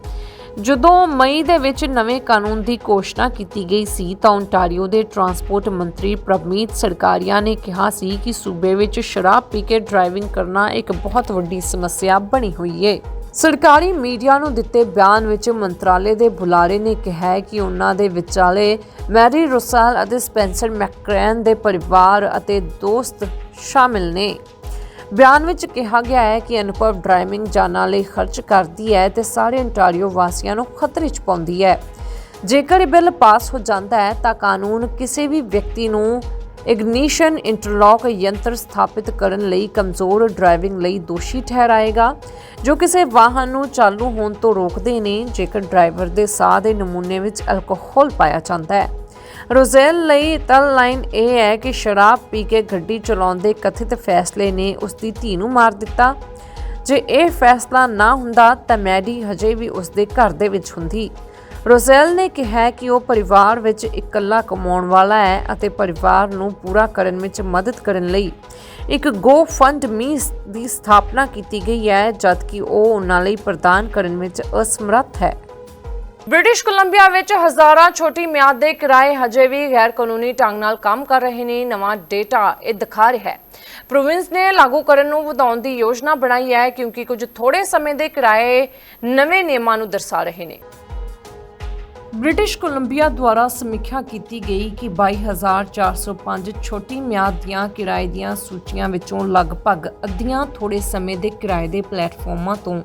ਜਦੋਂ ਮਈ ਦੇ ਵਿੱਚ ਨਵੇਂ ਕਾਨੂੰਨ ਦੀ ਘੋਸ਼ਣਾ ਕੀਤੀ ਗਈ ਸੀ, ਤਾਂ ਓਨਟਾਰੀਓ ਦੇ ਟਰਾਂਸਪੋਰਟ ਮੰਤਰੀ ਪ੍ਰਭਮੀਤ ਸਰਕਾਰੀਆ ਨੇ ਕਿਹਾ ਸੀ ਕਿ ਸੂਬੇ ਵਿੱਚ ਸ਼ਰਾਬ ਪੀ ਕੇ ਡਰਾਈਵਿੰਗ ਕਰਨਾ ਇੱਕ ਬਹੁਤ ਵੱਡੀ ਸਮੱਸਿਆ ਬਣੀ ਹੋਈ ਹੈ ਸਰਕਾਰੀ ਮੀਡੀਆ ਨੂੰ ਦਿੱਤੇ ਬਿਆਨ ਵਿੱਚ ਮੰਤਰਾਲੇ ਦੇ ਬੁਲਾਰੇ ਨੇ ਕਿਹਾ ਹੈ ਕਿ ਉਹਨਾਂ ਦੇ ਵਿਚਾਲੇ ਮੈਰੀ ਰੋਸਾਲ ਅਤੇ ਸਪੈਂਸਰ ਮੈਕਰੈਨ ਦੇ ਪਰਿਵਾਰ ਅਤੇ ਦੋਸਤ ਸ਼ਾਮਿਲ ਨੇ। ਬਿਆਨ ਵਿੱਚ ਕਿਹਾ ਗਿਆ ਹੈ ਕਿ ਅਨੁਭਵ ਡਰਾਈਵਿੰਗ ਜਾਨਾਂ ਲਈ ਖਰਚ ਕਰਦੀ ਹੈ ਤੇ ਸਾਰੇ ontario ਵਾਸੀਆਂ ਨੂੰ ਖਤਰੇ 'ਚ ਪਾਉਂਦੀ ਹੈ। ਜੇਕਰ ਇਹ ਬਿੱਲ ਪਾਸ ਹੋ ਜਾਂਦਾ ਹੈ, ਤਾਂ ਕਾਨੂੰਨ ਕਿਸੇ ਵੀ ਵਿਅਕਤੀ ਨੂੰ ਇਗਨੀਸ਼ਨ ਇੰਟਰਲੌਕ ਯੰਤਰ ਸਥਾਪਿਤ ਕਰਨ ਲਈ ਕਮਜ਼ੋਰ ਡਰਾਈਵਿੰਗ ਲਈ ਦੋਸ਼ੀ ਠਹਿਰਾਏਗਾ, ਜੋ ਕਿਸੇ ਵਾਹਨ ਨੂੰ ਚਾਲੂ ਹੋਣ ਤੋਂ ਰੋਕਦੇ ਨੇ, ਜੇਕਰ ਡਰਾਈਵਰ ਦੇ ਸਾਹ ਦੇ ਨਮੂਨੇ ਵਿੱਚ ਅਲਕੋਹਲ ਪਾਇਆ ਜਾਂਦਾ ਹੈ। ਰੋਜ਼ੇਲ ਲਈ ਤਲ ਲਾਈਨ ਇਹ ਹੈ ਕਿ ਸ਼ਰਾਬ ਪੀ ਕੇ ਗੱਡੀ ਚਲਾਉਣ ਦੇ ਕਥਿਤ ਫੈਸਲੇ ਨੇ ਉਸ ਦੀ ਧੀ ਨੂੰ ਮਾਰ ਦਿੱਤਾ। ਜੇ ਇਹ ਫੈਸਲਾ ਨਾ ਹੁੰਦਾ ਤਾਂ ਮੈਡੀ ਹਜੇ ਵੀ ਉਸ ਦੇ ਘਰ ਦੇ ਵਿੱਚ ਹੁੰਦੀ। ਰੋਜ਼ੇਲ ਨੇ ਕਿਹਾ ਕਿ ਉਹ ਪਰਿਵਾਰ ਵਿੱਚ ਇਕੱਲਾ ਕਮਾਉਣ ਵਾਲਾ ਹੈ ਅਤੇ ਪਰਿਵਾਰ ਨੂੰ ਪੂਰਾ ਕਰਨ ਵਿੱਚ ਮਦਦ ਕਰਨ ਲਈ ਇੱਕ ਗੋ ਫੰਡ ਮੀ ਦੀ ਸਥਾਪਨਾ ਕੀਤੀ ਗਈ ਹੈ, ਜਦਕਿ ਉਹ ਉਹਨਾਂ ਲਈ ਪ੍ਰਦਾਨ ਕਰਨ ਵਿੱਚ ਅਸਮਰੱਥ ਹੈ। ਬ੍ਰਿਟਿਸ਼ ਕੋਲੰਬੀਆ ਵਿੱਚ ਹਜ਼ਾਰਾਂ ਛੋਟੀ ਮਿਆਦ ਦੇ ਕਿਰਾਏ ਹਜੇ ਵੀ ਗੈਰ ਕਾਨੂੰਨੀ ਢੰਗ ਨਾਲ ਕੰਮ ਕਰ ਰਹੇ ਨੇ। ਨਵਾਂ ਡੇਟਾ ਇਹ ਦਿਖਾ ਰਿਹਾ ਹੈ। ਪ੍ਰੋਵਿੰਸ ਨੇ ਲਾਗੂ ਕਰਨ ਨੂੰ ਵਧਾਉਣ ਦੀ ਯੋਜਨਾ ਬਣਾਈ ਹੈ, ਕਿਉਂਕਿ ਕੁਝ ਥੋੜੇ ਸਮੇਂ ਦੇ ਕਿਰਾਏ ਨਵੇਂ ਨਿਯਮਾਂ ਨੂੰ ਦਰਸਾ ਰਹੇ ਨੇ। ਬ੍ਰਿਟਿਸ਼ ਕੋਲੰਬੀਆ ਦੁਆਰਾ ਸਮੀਖਿਆ ਕੀਤੀ ਗਈ ਕਿ 22405 ਛੋਟੀ ਮਿਆਦ ਦੀਆਂ ਕਿਰਾਏ ਦੀਆਂ ਸੂਚੀਆਂ ਵਿੱਚੋਂ ਲਗਭਗ ਅੱਧੀਆਂ ਥੋੜੇ ਸਮੇਂ ਦੇ ਕਿਰਾਏ ਦੇ ਪਲੇਟਫਾਰਮਾਂ ਤੋਂ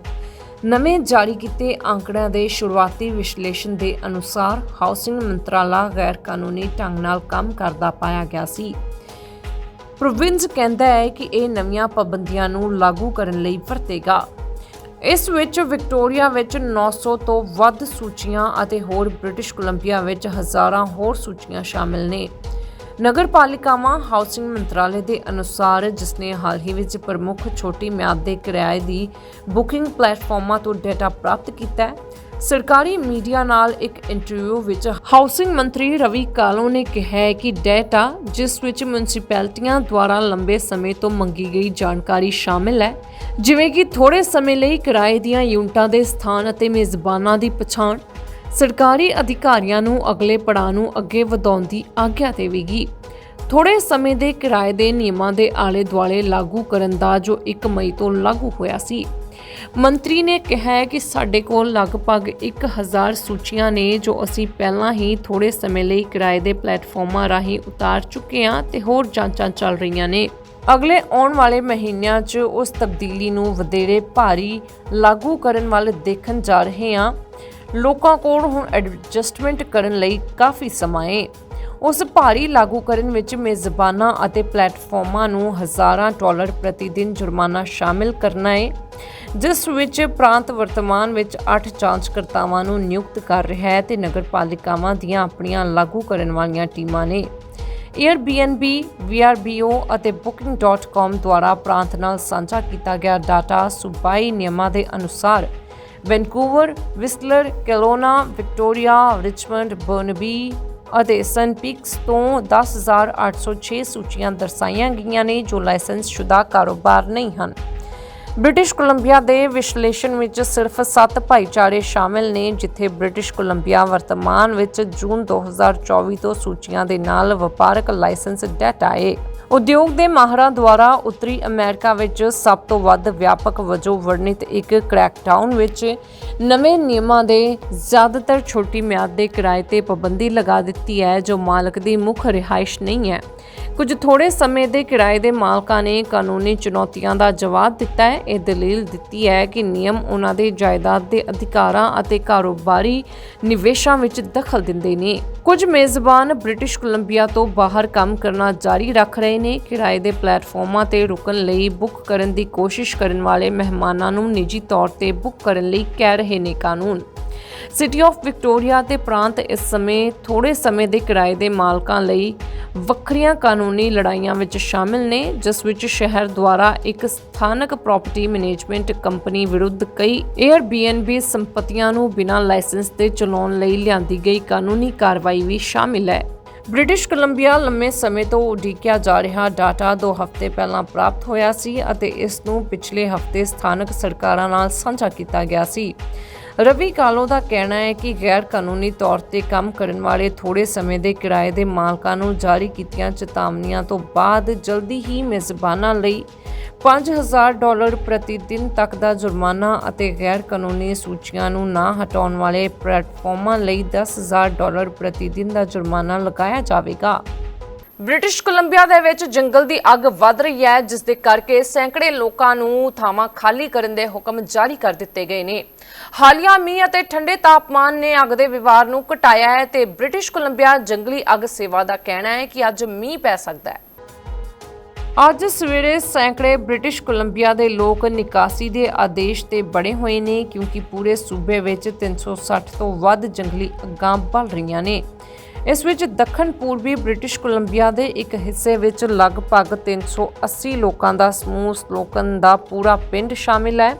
ਨਵੇਂ ਜਾਰੀ ਕੀਤੇ ਅੰਕੜਿਆਂ ਦੇ ਸ਼ੁਰੂਆਤੀ ਵਿਸ਼ਲੇਸ਼ਣ ਦੇ ਅਨੁਸਾਰ ਹਾਊਸਿੰਗ ਮੰਤਰਾਲਾ ਗੈਰ ਕਾਨੂੰਨੀ ਢੰਗ ਨਾਲ ਕੰਮ ਕਰਦਾ ਪਾਇਆ ਗਿਆ ਸੀ। ਪ੍ਰੋਵਿੰਸ ਕਹਿੰਦਾ ਹੈ ਕਿ ਇਹ ਨਵੀਆਂ ਪਾਬੰਦੀਆਂ ਨੂੰ ਲਾਗੂ ਕਰਨ ਲਈ ਵਰਤੇਗਾ। ਇਸ ਵਿੱਚ ਵਿਕਟੋਰੀਆ ਵਿੱਚ 900 ਤੋਂ ਵੱਧ ਸੂਚੀਆਂ ਅਤੇ ਹੋਰ ਬ੍ਰਿਟਿਸ਼ ਕੋਲੰਬੀਆ ਵਿੱਚ ਹਜ਼ਾਰਾਂ ਹੋਰ ਸੂਚੀਆਂ ਸ਼ਾਮਲ ਨੇ। ਨਗਰ ਪਾਲਿਕਾਵਾਂ ਹਾਊਸਿੰਗ ਮੰਤਰਾਲੇ ਦੇ ਅਨੁਸਾਰ ਜਿਸ ਨੇ ਹਾਲ ਹੀ ਵਿੱਚ ਪ੍ਰਮੁੱਖ ਛੋਟੀ ਮਿਆਦ ਦੇ ਕਿਰਾਏ ਦੀ ਬੁਕਿੰਗ ਪਲੇਟਫਾਰਮਾਂ ਤੋਂ ਡਾਟਾ ਪ੍ਰਾਪਤ ਕੀਤਾ ਹੈ, ਸਰਕਾਰੀ ਮੀਡੀਆ ਨਾਲ ਇੱਕ ਇੰਟਰਵਿਊ ਵਿੱਚ ਹਾਊਸਿੰਗ ਮੰਤਰੀ ਰਵੀ ਕਾਲੋ ਨੇ ਕਿਹਾ ਹੈ ਕਿ ਡਾਟਾ, ਜਿਸ ਵਿੱਚ ਮਿਊਨਿਸਪੈਲਿਟੀਆਂ ਦੁਆਰਾ ਲੰਬੇ ਸਮੇਂ ਤੋਂ ਮੰਗੀ ਗਈ ਜਾਣਕਾਰੀ ਸ਼ਾਮਿਲ ਹੈ, ਜਿਵੇਂ ਕਿ ਥੋੜੇ ਸਮੇਂ ਲਈ ਕਿਰਾਏ ਦੀਆਂ ਯੂਨਿਟਾਂ ਦੇ ਸਥਾਨ ਅਤੇ ਮੇਜ਼ਬਾਨਾਂ ਦੀ ਪਛਾਣ ਸਰਕਾਰੀ ਅਧਿਕਾਰੀਆਂ ਨੂੰ ਅਗਲੇ ਪੜਾਅ ਨੂੰ ਅੱਗੇ ਵਧਾਉਣ ਦੀ ਆਗਿਆ ਦੇਵੇਗੀ। ਥੋੜੇ ਸਮੇਂ ਦੇ ਕਿਰਾਏ ਦੇ ਨਿਯਮਾਂ ਦੇ ਆਲੇ ਦੁਆਲੇ ਲਾਗੂ ਕਰਨ ਦਾ ਜੋ 1 ਮਈ ਤੋਂ ਲਾਗੂ ਹੋਇਆ ਸੀ। ਮੰਤਰੀ ਨੇ ਕਿਹਾ ਕਿ ਸਾਡੇ ਕੋਲ ਲਗਭਗ 1000 ਸੂਚੀਆਂ ਨੇ ਜੋ ਅਸੀਂ ਪਹਿਲਾਂ ਹੀ ਥੋੜੇ ਸਮੇਂ ਲਈ ਕਿਰਾਏ ਦੇ ਪਲੇਟਫਾਰਮਾਂ ਰਾਹੀਂ ਉਤਾਰ ਚੁੱਕੇ ਹਾਂ ਤੇ ਹੋਰ ਜਾਂਚਾਂ ਚੱਲ ਰਹੀਆਂ ਨੇ। ਅਗਲੇ ਆਉਣ ਵਾਲੇ ਮਹੀਨਿਆਂ 'ਚ ਉਸ ਤਬਦੀਲੀ ਨੂੰ ਵਧੇਰੇ ਭਾਰੀ ਲਾਗੂ ਕਰਨ ਵੱਲ ਦੇਖਣ ਜਾ ਰਹੇ ਹਾਂ। ਲੋਕਾਂ ਕੋਲ ਹੁਣ ਐਡਜਸਟਮੈਂਟ ਕਰਨ ਲਈ ਕਾਫੀ ਸਮਾਂ ਹੈ ਉਸ ਭਾਰੀ ਲਾਗੂ ਕਰਨ ਵਿੱਚ ਮੇਜ਼ਬਾਨਾਂ ਅਤੇ ਪਲੇਟਫਾਰਮਾਂ ਨੂੰ ਹਜ਼ਾਰਾਂ ਡਾਲਰ ਪ੍ਰਤੀ ਦਿਨ ਜੁਰਮਾਨਾ ਸ਼ਾਮਿਲ ਕਰਨਾ ਹੈ ਜਿਸ ਵਿੱਚ ਪ੍ਰਾਂਤ ਵਰਤਮਾਨ ਵਿੱਚ 8 ਜਾਂਚਕਰਤਾਵਾਂ ਨੂੰ ਨਿਯੁਕਤ ਕਰ ਰਿਹਾ ਹੈ ਤੇ ਨਗਰਪਾਲਿਕਾਵਾਂ ਦੀਆਂ ਆਪਣੀਆਂ ਲਾਗੂ ਕਰਨ ਵਾਲੀਆਂ ਟੀਮਾਂ ਨੇ। Airbnb, VRBO ਅਤੇ booking.com ਦੁਆਰਾ ਪ੍ਰਾਂਤ ਨਾਲ ਸਾਂਝਾ ਕੀਤਾ ਗਿਆ ਡਾਟਾ ਸੂਬਾਈ ਨਿਯਮਾਂ ਦੇ ਅਨੁਸਾਰ Vancouver, Whistler, Kelowna, Victoria, Richmond, Burnaby ਅਤੇ ਸਨ ਪੀਕਸ ਤੋਂ 10806 ਸੂਚੀਆਂ ਦਰਸਾਈਆਂ ਗਈਆਂ ਨੇ ਜੋ ਲਾਇਸੈਂਸਸ਼ੁਦਾ ਕਾਰੋਬਾਰ ਨਹੀਂ ਹਨ। ਬ੍ਰਿਟਿਸ਼ ਕੋਲੰਬੀਆ ਦੇ ਵਿਸ਼ਲੇਸ਼ਣ ਵਿੱਚ ਸਿਰਫ 7 ਭਾਈਚਾਰੇ ਸ਼ਾਮਿਲ ਨੇ ਜਿੱਥੇ ਬ੍ਰਿਟਿਸ਼ ਕੋਲੰਬੀਆ ਵਰਤਮਾਨ ਵਿੱਚ ਜੂਨ 2024 ਤੋਂ ਸੂਚੀਆਂ ਦੇ ਨਾਲ ਵਪਾਰਕ ਲਾਇਸੈਂਸ ਡਾਟਾ ਹੈ ਉਦਯੋਗ ਦੇ ਮਾਹਰਾਂ ਦੁਆਰਾ ਉੱਤਰੀ ਅਮਰੀਕਾ ਵਿੱਚ ਸਭ ਤੋਂ ਵੱਧ ਵਿਆਪਕ ਵਜੋਂ ਵਰਣਿਤ ਇੱਕ ਕ੍ਰੈਕਡਾਊਨ ਵਿੱਚ ਨਵੇਂ ਨਿਯਮਾਂ ਦੇ ਜ਼ਿਆਦਾਤਰ ਛੋਟੀ ਮਿਆਦ ਦੇ ਕਿਰਾਏ ਤੇ ਪਾਬੰਦੀ ਲਗਾ ਦਿੱਤੀ ਹੈ, ਜੋ ਮਾਲਕ ਦੀ ਮੁੱਖ ਰਿਹਾਇਸ਼ ਨਹੀਂ ਹੈ। ਕੁਝ ਥੋੜੇ ਸਮੇਂ ਦੇ ਕਿਰਾਏ ਦੇ ਮਾਲਕਾਂ ਨੇ ਕਾਨੂੰਨੀ ਚੁਣੌਤੀਆਂ ਦਾ ਜਵਾਬ ਦਿੱਤਾ ਹੈ। ਇਹ ਦਲੀਲ ਦਿੱਤੀ ਹੈ ਕਿ ਨਿਯਮ ਉਹਨਾਂ ਦੇ ਜਾਇਦਾਦ ਦੇ ਅਧਿਕਾਰਾਂ ਅਤੇ ਕਾਰੋਬਾਰੀ ਨਿਵੇਸ਼ਾਂ ਵਿੱਚ ਦਖਲ ਦਿੰਦੇ ਨੇ। ਕੁਝ ਮੇਜ਼ਬਾਨ ਬ੍ਰਿਟਿਸ਼ ਕੋਲੰਬੀਆ ਤੋਂ ਬਾਹਰ ਕੰਮ ਕਰਨਾ ਜਾਰੀ ਰੱਖ ਰਹੇ ਨੇ, ਕਿਰਾਏ ਦੇ ਪਲੇਟਫਾਰਮਾਂ ਤੇ ਰੁਕਣ ਲਈ ਬੁੱਕ ਕਰਨ ਦੀ ਕੋਸ਼ਿਸ਼ ਕਰਨ ਵਾਲੇ ਮਹਿਮਾਨਾਂ ਨੂੰ ਨਿੱਜੀ ਤੌਰ ਤੇ ਬੁੱਕ ਕਰਨ ਲਈ ਕਹਿ ਰਹੇ ਨੇ ਕਾਨੂੰਨ। ਸਿਟੀ ਆਫ ਵਿਕਟੋਰੀਆ ਤੇ ਪ੍ਰਾਂਤ ਇਸ ਸਮੇਂ ਥੋੜੇ ਸਮੇਂ ਦੇ ਕਿਰਾਏ ਦੇ ਮਾਲਕਾਂ ਲਈ ਵੱਖਰੀਆਂ ਕਾਨੂੰਨੀ ਲੜਾਈਆਂ ਵਿੱਚ ਸ਼ਾਮਿਲ ਨੇ, ਜਿਸ ਵਿੱਚ ਸ਼ਹਿਰ ਦੁਆਰਾ ਇੱਕ ਸਥਾਨਕ ਪ੍ਰਾਪਰਟੀ ਮੈਨੇਜਮੈਂਟ ਕੰਪਨੀ ਵਿਰੁੱਧ ਕਈ Airbnb ਸੰਪਤੀਆਂ ਨੂੰ ਬਿਨਾਂ ਲਾਇਸੈਂਸ ਦੇ ਚਲਾਉਣ ਲਈ ਲਿਆਂਦੀ ਗਈ ਕਾਨੂੰਨੀ ਕਾਰਵਾਈ ਵੀ ਸ਼ਾਮਿਲ ਹੈ। ਬ੍ਰਿਟਿਸ਼ ਕੋਲੰਬੀਆ ਲੰਮੇ ਸਮੇਂ ਤੋਂ ਉਡੀਕਿਆ ਜਾ ਰਿਹਾ ਡਾਟਾ 2 ਹਫ਼ਤੇ ਪਹਿਲਾਂ ਪ੍ਰਾਪਤ ਹੋਇਆ ਸੀ ਅਤੇ ਇਸ ਨੂੰ ਪਿਛਲੇ ਹਫ਼ਤੇ ਸਥਾਨਕ ਸਰਕਾਰਾਂ ਨਾਲ ਸਾਂਝਾ ਕੀਤਾ ਗਿਆ ਸੀ। ਰਵੀ ਕਾਲੋ ਦਾ ਕਹਿਣਾ ਹੈ ਕਿ ਗੈਰ ਕਾਨੂੰਨੀ ਤੌਰ ਤੇ ਕੰਮ ਕਰਨ ਵਾਲੇ ਥੋੜੇ ਸਮੇਂ ਦੇ ਕਿਰਾਏ ਦੇ ਮਾਲਕਾਂ ਨੂੰ ਜਾਰੀ ਕੀਤੀਆਂ ਚੇਤਾਵਨੀਆਂ ਤੋਂ ਬਾਅਦ ਜਲਦੀ ਹੀ ਮੇਜ਼ਬਾਨਾਂ ਲਈ 5000 ਡਾਲਰ ਪ੍ਰਤੀ ਦਿਨ ਤੱਕ ਦਾ ਜੁਰਮਾਨਾ ਅਤੇ ਗੈਰ ਕਾਨੂੰਨੀ ਸੂਚੀਆਂ ਨੂੰ ਨਾ ਹਟਾਉਣ ਵਾਲੇ ਪਲੇਟਫਾਰਮਾਂ ਲਈ 10000 ਡਾਲਰ ਪ੍ਰਤੀ ਦਿਨ ਦਾ ਜੁਰਮਾਨਾ ਲਗਾਇਆ ਜਾਵੇਗਾ। ਬ੍ਰਿਟਿਸ਼ ਕੋਲੰਬੀਆ ਦੇ ਵਿੱਚ ਜੰਗਲ ਦੀ ਅੱਗ ਵੱਧ ਰਹੀ ਹੈ, ਜਿਸ ਦੇ ਕਰਕੇ ਸੈਂਕੜੇ ਲੋਕਾਂ ਨੂੰ ਥਾਵਾਂ ਖਾਲੀ ਕਰਨ ਦੇ ਹੁਕਮ ਜਾਰੀ ਕਰ ਦਿੱਤੇ ਗਏ ਨੇ। ਹਾਲੀਆ ਮੀਂਹ ਅਤੇ ਠੰਡੇ ਤਾਪਮਾਨ ਨੇ ਅੱਗ ਦੇ ਵਿਵਹਾਰ ਨੂੰ ਘਟਾਇਆ ਹੈ ਤੇ ਬ੍ਰਿਟਿਸ਼ ਕੋਲੰਬੀਆ ਜੰਗਲੀ ਅੱਗ ਸੇਵਾ ਦਾ ਕਹਿਣਾ ਹੈ ਕਿ ਅੱਜ ਮੀਂਹ ਪੈ ਸਕਦਾ ਹੈ। ਅੱਜ ਸਵੇਰੇ ਸੈਂਕੜੇ ਬ੍ਰਿਟਿਸ਼ ਕੋਲੰਬੀਆ ਦੇ ਲੋਕ ਨਿਕਾਸੀ ਦੇ ਆਦੇਸ਼ ਤੇ ਬਣੇ ਹੋਏ ਨੇ, ਕਿਉਂਕਿ ਪੂਰੇ ਸੂਬੇ ਵਿੱਚ 360 ਤੋਂ ਵੱਧ ਜੰਗਲੀ ਅੱਗਾਂ ਬਲ ਰਹੀਆਂ ਨੇ। ਇਸ ਵਿੱਚ ਦੱਖਣ ਪੂਰਬੀ ਬ੍ਰਿਟਿਸ਼ ਕੋਲੰਬੀਆ ਦੇ ਇੱਕ ਹਿੱਸੇ ਵਿੱਚ ਲਗਭਗ 380 ਲੋਕਾਂ ਦਾ ਸਮੂਹ ਸਲੋਕਨ ਦਾ ਪੂਰਾ ਪਿੰਡ ਸ਼ਾਮਿਲ ਹੈ,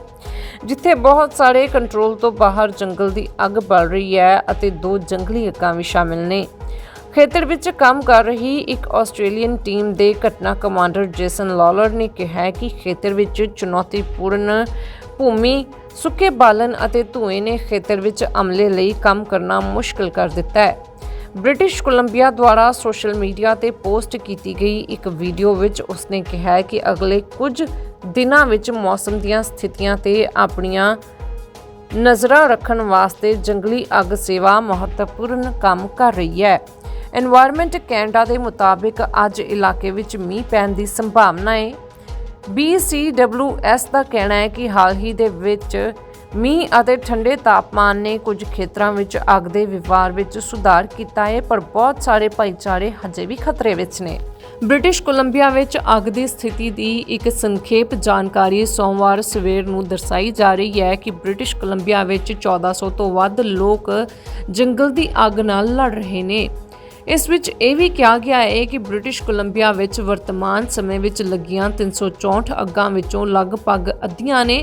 ਜਿੱਥੇ ਬਹੁਤ ਸਾਰੇ ਕੰਟਰੋਲ ਤੋਂ ਬਾਹਰ ਜੰਗਲ ਦੀ ਅੱਗ ਬਲ ਰਹੀ ਹੈ ਅਤੇ ਦੋ ਜੰਗਲੀ ਅੱਗਾਂ ਵੀ ਸ਼ਾਮਿਲ ਨੇ। ਖੇਤਰ ਵਿੱਚ ਕੰਮ ਕਰ ਰਹੀ ਇੱਕ ਆਸਟ੍ਰੇਲੀਅਨ ਟੀਮ ਦੇ ਘਟਨਾ ਕਮਾਂਡਰ ਜੇਸਨ ਲਾਲਰ ਨੇ ਕਿਹਾ ਕਿ ਖੇਤਰ ਵਿੱਚ ਚੁਣੌਤੀਪੂਰਨ ਭੂਮੀ, ਸੁੱਕੇ ਬਾਲਣ ਅਤੇ ਧੂਏ ਨੇ ਖੇਤਰ ਵਿੱਚ ਅਮਲੇ ਲਈ ਕੰਮ ਕਰਨਾ ਮੁਸ਼ਕਲ ਕਰ ਦਿੱਤਾ ਹੈ। ਬ੍ਰਿਟਿਸ਼ ਕੋਲੰਬੀਆ ਦੁਆਰਾ ਸੋਸ਼ਲ ਮੀਡੀਆ ਤੇ ਪੋਸਟ ਕੀਤੀ ਗਈ ਇੱਕ ਵੀਡੀਓ ਵਿੱਚ ਉਸਨੇ ਕਿਹਾ ਕਿ ਅਗਲੇ ਕੁਝ ਦਿਨਾਂ ਵਿੱਚ ਮੌਸਮ ਦੀਆਂ ਸਥਿਤੀਆਂ ਤੇ ਆਪਣੀਆਂ ਨਜ਼ਰਾਂ ਰੱਖਣ ਵਾਸਤੇ ਜੰਗਲੀ ਅੱਗ ਸੇਵਾ ਮਹੱਤਵਪੂਰਨ ਕੰਮ ਕਰ ਰਹੀ ਹੈ। এনवायरमेंट ਕੈਨੇਡਾ ਦੇ ਮੁਤਾਬਿਕ ਅੱਜ ਇਲਾਕੇ ਵਿੱਚ ਮੀਂਹ ਪੈਣ ਦੀ ਸੰਭਾਵਨਾ ਹੈ। BCWS ਦਾ ਕਹਿਣਾ ਹੈ ਕਿ ਹਾਲ ਹੀ ਦੇ ਵਿੱਚ ਮੀਂਹ ਅਤੇ ਠੰਡੇ ਤਾਪਮਾਨ ਨੇ ਕੁਝ ਖੇਤਰਾਂ ਵਿੱਚ ਅੱਗ ਦੇ ਵਿਵਹਾਰ ਵਿੱਚ ਸੁਧਾਰ ਕੀਤਾ ਹੈ, ਪਰ ਬਹੁਤ ਸਾਰੇ ਭਾਈਚਾਰੇ ਹਜੇ ਵੀ ਖਤਰੇ ਵਿੱਚ ਨੇ। ਬ੍ਰਿਟਿਸ਼ ਕੋਲੰਬੀਆ ਵਿੱਚ ਅੱਗ ਦੀ ਸਥਿਤੀ ਦੀ ਇੱਕ ਸੰਖੇਪ ਜਾਣਕਾਰੀ ਸੋਮਵਾਰ ਸਵੇਰ ਨੂੰ ਦਰਸਾਈ ਜਾ ਰਹੀ ਹੈ ਕਿ ਬ੍ਰਿਟਿਸ਼ ਕੋਲੰਬੀਆ ਵਿੱਚ 1400 ਤੋਂ ਵੱਧ ਲੋਕ ਜੰਗਲ ਦੀ ਅੱਗ ਨਾਲ ਲੜ ਰਹੇ ਨੇ। ਇਸ ਵਿੱਚ ਇਹ ਵੀ ਕਿਹਾ ਗਿਆ ਹੈ ਕਿ ਬ੍ਰਿਟਿਸ਼ ਕੋਲੰਬੀਆ ਵਿੱਚ ਵਰਤਮਾਨ ਸਮੇਂ ਵਿੱਚ ਲੱਗੀਆਂ 364 ਅੱਗਾਂ ਵਿੱਚੋਂ ਲਗਭਗ ਅੱਧੀਆਂ ਨੇ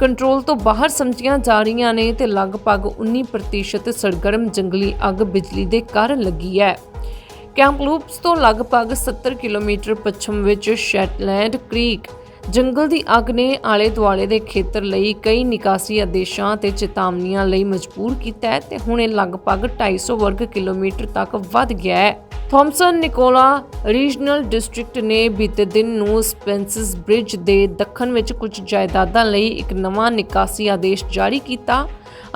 ਕੰਟਰੋਲ ਤੋਂ ਬਾਹਰ ਸਮਝੀਆਂ ਜਾ ਰਹੀਆਂ ਨੇ ਤੇ ਲਗਭਗ 19% ਸਰਗਰਮ ਜੰਗਲੀ ਅੱਗ ਬਿਜਲੀ ਦੇ ਕਾਰਨ ਲੱਗੀ ਹੈ। ਕੈਂਪਲੂਪਸ ਤੋਂ ਲਗਭਗ 70 ਕਿਲੋਮੀਟਰ ਪੱਛਮ ਵਿੱਚ ਸ਼ੈਟਲੈਂਡ ਕ੍ਰੀਕ ਜੰਗਲ ਦੀ ਅੱਗ ਨੇ ਆਲੇ ਦੁਆਲੇ ਦੇ ਖੇਤਰ ਲਈ ਕਈ ਨਿਕਾਸੀ ਆਦੇਸ਼ਾਂ ਤੇ ਚੇਤਾਵਨੀਆਂ ਲਈ ਮਜਬੂਰ ਕੀਤਾ ਹੈ ਤੇ ਹੁਣ ਇਹ ਲਗਭਗ 250 ਵਰਗ ਕਿਲੋਮੀਟਰ ਤੱਕ ਵੱਧ ਗਿਆ ਹੈ। ਥਾਮਸਨ ਨਿਕੋਲਾ ਰੀਜਨਲ ਡਿਸਟ੍ਰਿਕਟ ਨੇ ਬੀਤੇ ਦਿਨ ਨੂੰ ਸਪੈਂਸਸ ਬ੍ਰਿਜ ਦੇ ਦੱਖਣ ਵਿੱਚ ਕੁਝ ਜਾਇਦਾਦਾਂ ਲਈ ਇੱਕ ਨਵਾਂ ਨਿਕਾਸੀ ਆਦੇਸ਼ ਜਾਰੀ ਕੀਤਾ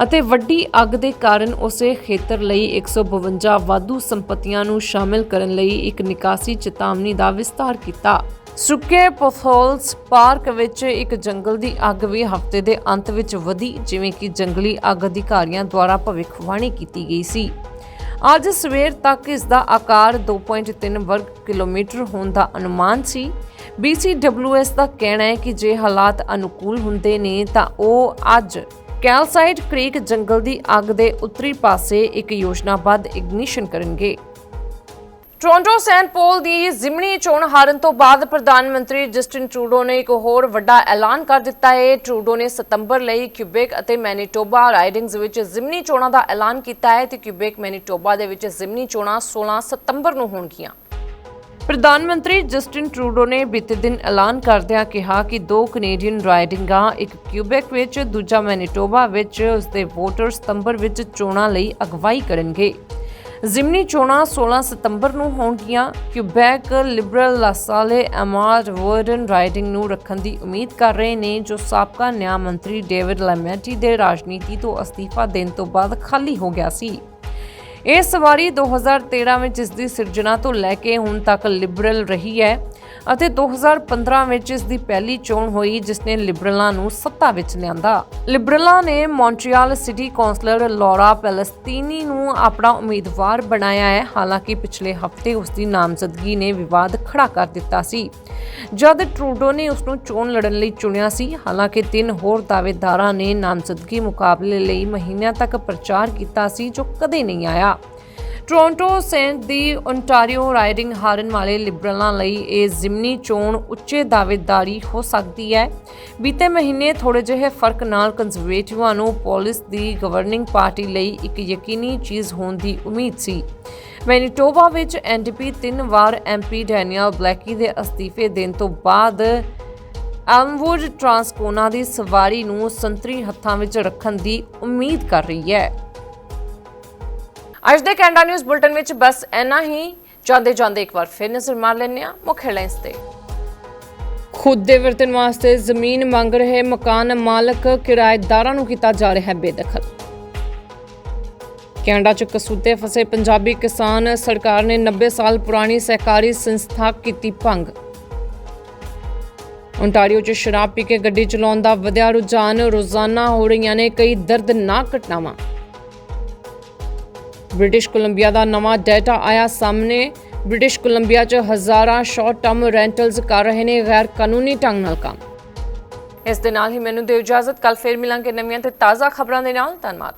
ਅਤੇ ਵੱਡੀ ਅੱਗ ਦੇ ਕਾਰਨ ਉਸੇ ਖੇਤਰ ਲਈ 152 ਵਾਧੂ ਸੰਪਤੀਆਂ ਨੂੰ ਸ਼ਾਮਿਲ ਕਰਨ ਲਈ ਇੱਕ ਨਿਕਾਸੀ ਚੇਤਾਵਨੀ ਦਾ ਵਿਸਤਾਰ ਕੀਤਾ। ਸੁੱਕੇ ਪੋਥੋਲਸ ਪਾਰਕ ਵਿੱਚ ਇੱਕ ਜੰਗਲ ਦੀ ਅੱਗ ਵੀ ਹਫ਼ਤੇ ਦੇ ਅੰਤ ਵਿੱਚ ਵਧੀ, ਜਿਵੇਂ ਕਿ ਜੰਗਲੀ ਅੱਗ ਅਧਿਕਾਰੀਆਂ ਦੁਆਰਾ ਭਵਿੱਖਬਾਣੀ ਕੀਤੀ ਗਈ ਸੀ। ਅੱਜ ਸਵੇਰ ਤੱਕ ਇਸ ਦਾ ਆਕਾਰ 2.3 ਵਰਗ ਕਿਲੋਮੀਟਰ ਹੋਣ ਦਾ ਅਨੁਮਾਨ ਸੀ। BCWS ਦਾ ਕਹਿਣਾ ਹੈ ਕਿ ਜੇ ਹਾਲਾਤ ਅਨੁਕੂਲ ਹੁੰਦੇ ਨੇ, ਤਾਂ ਉਹ ਅੱਜ ਕੈਲਸਾਈਟ ਕ੍ਰੀਕ ਜੰਗਲ ਦੀ ਅੱਗ ਦੇ ਉੱਤਰੀ ਪਾਸੇ ਇੱਕ ਯੋਜਨਾਬੱਧ ਇਗਨੀਸ਼ਨ ਕਰਨਗੇ। ਟੋਰਾਂਟੋ ਸੈਂਟ ਪੋਲ ਦੀ ਜ਼ਿਮਨੀ ਚੋਣ ਹਾਰਨ ਤੋਂ ਬਾਅਦ ਪ੍ਰਧਾਨ ਮੰਤਰੀ ਜਸਟਿਨ ਟਰੂਡੋ ਨੇ ਇੱਕ ਹੋਰ ਵੱਡਾ ਐਲਾਨ ਕਰ ਦਿੱਤਾ ਹੈ। ਟਰੂਡੋ ਨੇ ਸਤੰਬਰ ਲਈ ਕਿਊਬੇਕ ਅਤੇ ਮੈਨੀਟੋਬਾ ਰਾਈਡਿੰਗਸ ਵਿੱਚ ਜ਼ਿਮਨੀ ਚੋਣਾਂ ਦਾ ਐਲਾਨ ਕੀਤਾ ਹੈ ਤੇ ਕਿਊਬੇਕ, ਮੈਨੀਟੋਬਾ ਦੇ ਵਿੱਚ ਜ਼ਿਮਨੀ ਚੋਣਾਂ 16 ਸਤੰਬਰ ਨੂੰ ਹੋਣਗੀਆਂ। ਪ੍ਰਧਾਨ ਮੰਤਰੀ ਜਸਟਿਨ ਟਰੂਡੋ ਨੇ ਬੀਤੇ ਦਿਨ ਐਲਾਨ ਕਰਦਿਆਂ ਕਿਹਾ ਕਿ ਦੋ ਕੈਨੇਡੀਅਨ ਰਾਈਡਿੰਗਾਂ, ਇੱਕ ਕਿਊਬੈਕ ਵਿੱਚ, ਦੂਜਾ ਮੈਨੀਟੋਬਾ ਵਿੱਚ, ਉਸਦੇ ਵੋਟਰ ਸਤੰਬਰ ਵਿੱਚ ਚੋਣਾਂ ਲਈ ਅਗਵਾਈ ਕਰਨਗੇ। ਜ਼ਿਮਨੀ ਚੋਣਾਂ 16 ਸਤੰਬਰ ਨੂੰ ਹੋਣਗੀਆਂ। Quebec Liberal LaSalle Emard Verdun riding ਨੂੰ ਰੱਖਣ ਦੀ ਉਮੀਦ ਕਰ ਰਹੇ ਨੇ, ਜੋ ਸਾਬਕਾ ਨਿਆਂ ਮੰਤਰੀ ਡੇਵਿਡ ਲੈਮੈਟੀ ਦੇ ਰਾਜਨੀਤੀ ਤੋਂ ਅਸਤੀਫਾ ਦੇਣ ਤੋਂ ਬਾਅਦ ਖਾਲੀ ਹੋ ਗਿਆ ਸੀ। ਇਹ ਸਵਾਰੀ 2013 ਵਿੱਚ ਇਸ ਦੀ ਸਿਰਜਣਾ ਤੋਂ ਲੈ ਕੇ ਹੁਣ ਤੱਕ ਲਿਬਰਲ ਰਹੀ ਹੈ। ਅਤੇ 2015 ਵਿੱਚ ਇਸ ਦੀ ਪਹਿਲੀ ਚੋਣ ਹੋਈ, ਜਿਸ ਨੇ ਲਿਬਰਲਾਂ ਨੂੰ ਸੱਤਾ ਵਿੱਚ ਲਿਆਂਦਾ। ਲਿਬਰਲਾਂ ਨੇ Montreal city councillor Laura Palestini ਨੂੰ ਆਪਣਾ ਉਮੀਦਵਾਰ ਬਣਾਇਆ ਹੈ। ਹਾਲਾਂਕਿ ਪਿਛਲੇ ਹਫ਼ਤੇ ਉਸ ਦੀ ਨਾਮਜ਼ਦਗੀ ਨੇ ਵਿਵਾਦ ਖੜਾ ਕਰ ਦਿੱਤਾ ਸੀ। ਜਦ ਟਰੂਡੋ ਨੇ ਉਸ ਨੂੰ ਚੋਣ ਲੜਨ ਲਈ ਚੁਣਿਆ ਸੀ, ਹਾਲਾਂਕਿ ਤਿੰਨ ਹੋਰ ਦਾਅਵੇਦਾਰਾਂ ਨੇ ਨਾਮਜ਼ਦਗੀ ਮੁਕਾਬਲੇ ਲਈ ਮਹੀਨਿਆਂ ਤੱਕ ਪ੍ਰਚਾਰ ਕੀਤਾ ਸੀ, ਜੋ ਕਦੇ ਨਹੀਂ ਆਇਆ। ਟੋਰਾਂਟੋ ਸੈਂਟ ਦੀ ਓਨਟਾਰੀਓ ਰਾਈਡਿੰਗ ਹਾਰਨ ਵਾਲੇ ਲਿਬਰਲਾਂ ਲਈ ਇਹ ਜ਼ਿਮਨੀ ਚੋਣ ਉੱਚੇ ਦਾਅਵੇਦਾਰੀ ਹੋ ਸਕਦੀ ਹੈ। ਬੀਤੇ ਮਹੀਨੇ ਥੋੜੇ ਜਿਹੇ ਫ਼ਰਕ ਨਾਲ ਕੰਜ਼ਰਵੇਟਿਵਾਂ ਨੂੰ ਪੁਲਿਸ ਦੀ ਗਵਰਨਿੰਗ ਪਾਰਟੀ ਲਈ ਇੱਕ ਯਕੀਨੀ ਚੀਜ਼ ਹੋਣ ਦੀ ਉਮੀਦ ਸੀ। ਮੈਨੀਟੋਬਾ ਵਿੱਚ ਐਨਡੀਪੀ ਤਿੰਨ ਵਾਰ ਐਮਪੀ ਡੈਨੀਅਲ ਬਲੈਕੀ ਦੇ ਅਸਤੀਫੇ ਦੇਣ ਤੋਂ ਬਾਅਦ ਐਲਮਵੁੱਡ ਟਰਾਂਸਕੋਨਾ ਦੀ ਸਵਾਰੀ ਨੂੰ ਸੰਤਰੀ ਹੱਥਾਂ ਵਿੱਚ ਰੱਖਣ ਦੀ ਉਮੀਦ ਕਰ ਰਹੀ ਹੈ। ਅੱਜ ਦੇ ਕੈਨੇਡਾ ਨਿਊਜ਼ ਬੁਲਟਨ ਵਿੱਚ ਬਸ ਇੰਨਾ ਹੀ। ਜਾਂਦੇ ਜਾਂਦੇ ਇੱਕ ਵਾਰ ਫਿਰ ਨਜ਼ਰ ਮਾਰ ਲੈਂਦੇ ਹਾਂ ਮੁੱਖ ਹੈਡਲਾਈਨਸ ਤੇ। ਖੁਦ ਦੇ ਵਰਤਣ ਵਾਸਤੇ ਜ਼ਮੀਨ ਮੰਗ ਰਹੇ ਮਕਾਨ ਮਾਲਕ ਕਿਰਾਏਦਾਰਾਂ ਨੂੰ ਕੀਤਾ ਜਾ ਰਿਹਾ ਬੇਦਖਲ। ਕੈਨੇਡਾ 'ਚ ਕਸੂਤੇ ਫਸੇ ਪੰਜਾਬੀ ਕਿਸਾਨ ਸਰਕਾਰ ਨੇ 90 ਸਾਲ ਪੁਰਾਣੀ ਸਹਿਕਾਰੀ ਸੰਸਥਾ ਕੀਤੀ ਭੰਗ। ਓਨਟਾਰੀਓ 'ਚ ਸ਼ਰਾਬ ਪੀ ਕੇ ਗੱਡੀ ਚਲਾਉਣ ਦਾ ਵਧਿਆ ਰੁਝਾਨ, ਰੋਜ਼ਾਨਾ ਹੋ ਰਹੀਆਂ ਨੇ ਕਈ ਦਰਦਨਾਕ ਘਟਨਾਵਾਂ। ਬ੍ਰਿਟਿਸ਼ ਕੋਲੰਬੀਆ ਦਾ ਨਵਾਂ ਡਾਟਾ ਆਇਆ ਸਾਹਮਣੇ। ਬ੍ਰਿਟਿਸ਼ ਕੋਲੰਬੀਆ 'ਚ ਹਜ਼ਾਰਾਂ ਸ਼ਾਰਟ ਟਰਮ ਰੈਂਟਲਸ ਕਰ ਰਹੇ ਨੇ ਗੈਰ ਕਾਨੂੰਨੀ ਢੰਗ ਨਾਲ ਕੰਮ। ਇਸ ਦੇ ਨਾਲ ਹੀ ਮੈਨੂੰ ਦਿਓ ਇਜਾਜ਼ਤ। ਕੱਲ ਫੇਰ ਮਿਲਾਂਗੇ ਨਵੀਆਂ ਤੇ ਤਾਜ਼ਾ ਖਬਰਾਂ ਦੇ ਨਾਲ। ਧੰਨਵਾਦ।